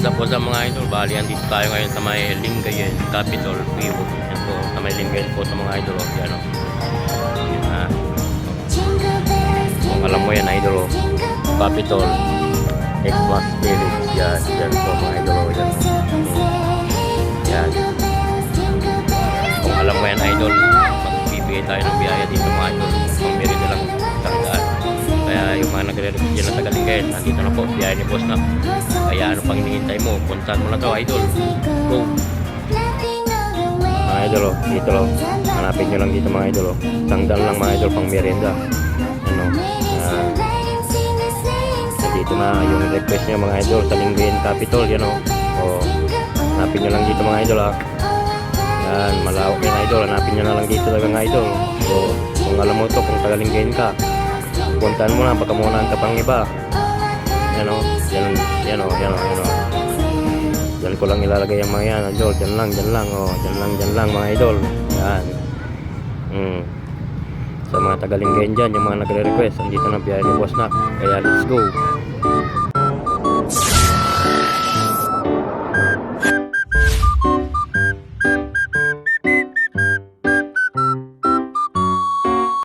What's up, what's mga idol? Bali, andito tayo ngayon sa may Lingayen Capital Vivo. Yan po, sa may Lingayen po sa mga idol. Oh. Yan, oh. Ah, kung alam mo yan, idol. Oh. Capital Xmas Village. Yan, yan po mga idol. Oh. Yan, oh. yan. Kung alam mo yan, idol, magbibigay tayo ng biyaya dito mga idol. Yung mga nagre-request dyan ng Tagalinggayen, nandito na po, biyaya ni boss na. Kaya ano pang hinihintay mo, puntahan mo na to, idol. Go! Mga idol, oh, dito lang. Hanapin nyo lang dito mga idol. Oh. Sangdal lang mga idol, pang merienda. Ano, ah, dito na yung request nyo mga idol sa Lingayen Capital, yan o. Oh. Hanapin nyo lang dito mga idol ha. Yan, malawak yan idol. Hanapin nyo na lang dito talaga mga idol. So, kung alam mo to, kung tagalinggayin ka, puntahan mo na, baka maunahan ka pang iba. Yan o, yan, yan o, yan o, yan o. Yan ko lang ilalagay ang mga yan, idol. Yan lang, yan lang, o. Yan lang, yan lang mga idol. Yan. Hmm. Sa mga tagalinggayin dyan, yung mga nagre-request, andito na biyahe ni Boss na. Kaya let's go.